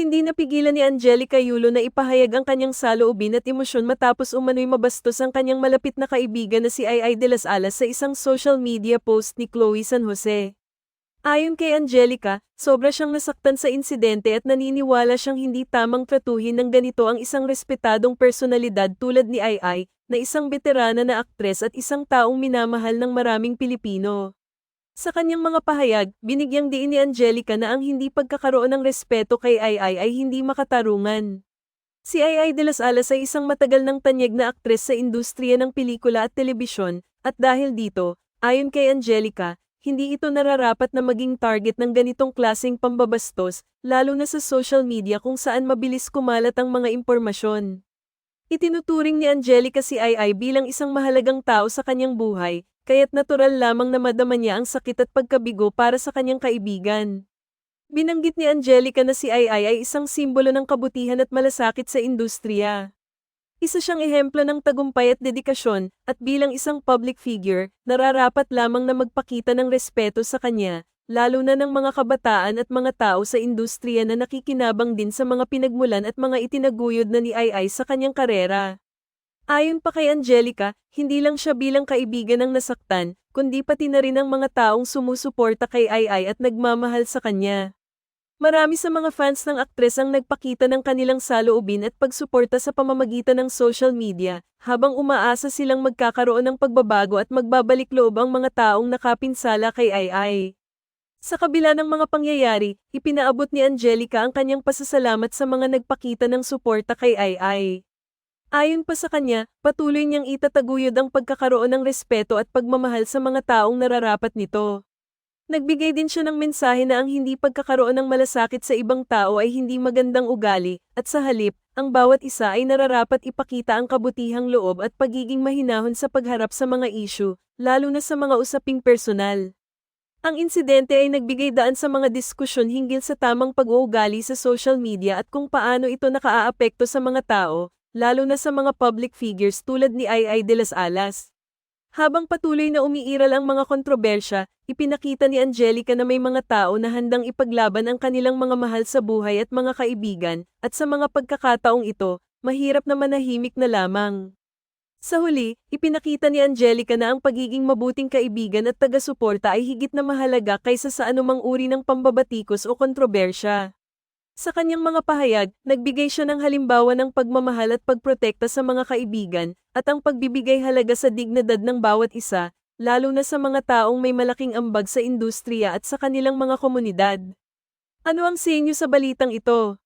Hindi napigilan ni Angelica Yulo na ipahayag ang kanyang saloobin at emosyon matapos umano'y mabastos ang kanyang malapit na kaibigan na si Ai de las Alas sa isang social media post ni Chloe San Jose. Ayon kay Angelica, sobra siyang nasaktan sa insidente at naniniwala siyang hindi tamang tratuhin ng ganito ang isang respetadong personalidad tulad ni Ai na isang veterana na aktres at isang taong minamahal ng maraming Pilipino. Sa kanyang mga pahayag, binigyang diin ni Angelica na ang hindi pagkakaroon ng respeto kay Ai ay hindi makatarungan. Si Ai de las Alas ay isang matagal ng tanyag na aktres sa industriya ng pelikula at telebisyon, at dahil dito, ayon kay Angelica, hindi ito nararapat na maging target ng ganitong klaseng pambabastos, lalo na sa social media kung saan mabilis kumalat ang mga impormasyon. Itinuturing ni Angelica si Ai bilang isang mahalagang tao sa kanyang buhay, kaya't natural lamang na madama niya ang sakit at pagkabigo para sa kanyang kaibigan. Binanggit ni Angelica na si Ai ay isang simbolo ng kabutihan at malasakit sa industriya. Isa siyang ehemplo ng tagumpay at dedikasyon, at bilang isang public figure, nararapat lamang na magpakita ng respeto sa kanya, lalo na ng mga kabataan at mga tao sa industriya na nakikinabang din sa mga pinagmulan at mga itinaguyod na ni Ai Ai sa kanyang karera. Ayon pa kay Angelica, hindi lang siya bilang kaibigan ang nasaktan, kundi pati na rin ang mga taong sumusuporta kay Ai at nagmamahal sa kanya. Marami sa mga fans ng aktres ang nagpakita ng kanilang saloobin at pagsuporta sa pamamagitan ng social media, habang umaasa silang magkakaroon ng pagbabago at magbabalik loob ang mga taong nakapinsala kay Ai. Sa kabila ng mga pangyayari, ipinaabot ni Angelica ang kanyang pasasalamat sa mga nagpakita ng suporta kay Ai. Ayon pa sa kanya, patuloy niyang itataguyod ang pagkakaroon ng respeto at pagmamahal sa mga taong nararapat nito. Nagbigay din siya ng mensahe na ang hindi pagkakaroon ng malasakit sa ibang tao ay hindi magandang ugali, at sa halip, ang bawat isa ay nararapat ipakita ang kabutihang loob at pagiging mahinahon sa pagharap sa mga isyu, lalo na sa mga usaping personal. Ang insidente ay nagbigay daan sa mga diskusyon hinggil sa tamang pag-uugali sa social media at kung paano ito nakaaapekto sa mga tao, lalo na sa mga public figures tulad ni Ai de las Alas. Habang patuloy na umiiral ang mga kontrobersya, ipinakita ni Angelica na may mga tao na handang ipaglaban ang kanilang mga mahal sa buhay at mga kaibigan, at sa mga pagkakataong ito, mahirap na manahimik na lamang. Sa huli, ipinakita ni Angelica na ang pagiging mabuting kaibigan at taga-suporta ay higit na mahalaga kaysa sa anumang uri ng pambabatikos o kontrobersya. Sa kanyang mga pahayag, nagbigay siya ng halimbawa ng pagmamahal at pagprotekta sa mga kaibigan, at ang pagbibigay halaga sa dignidad ng bawat isa, lalo na sa mga taong may malaking ambag sa industriya at sa kanilang mga komunidad. Ano ang sinyo sa balitang ito?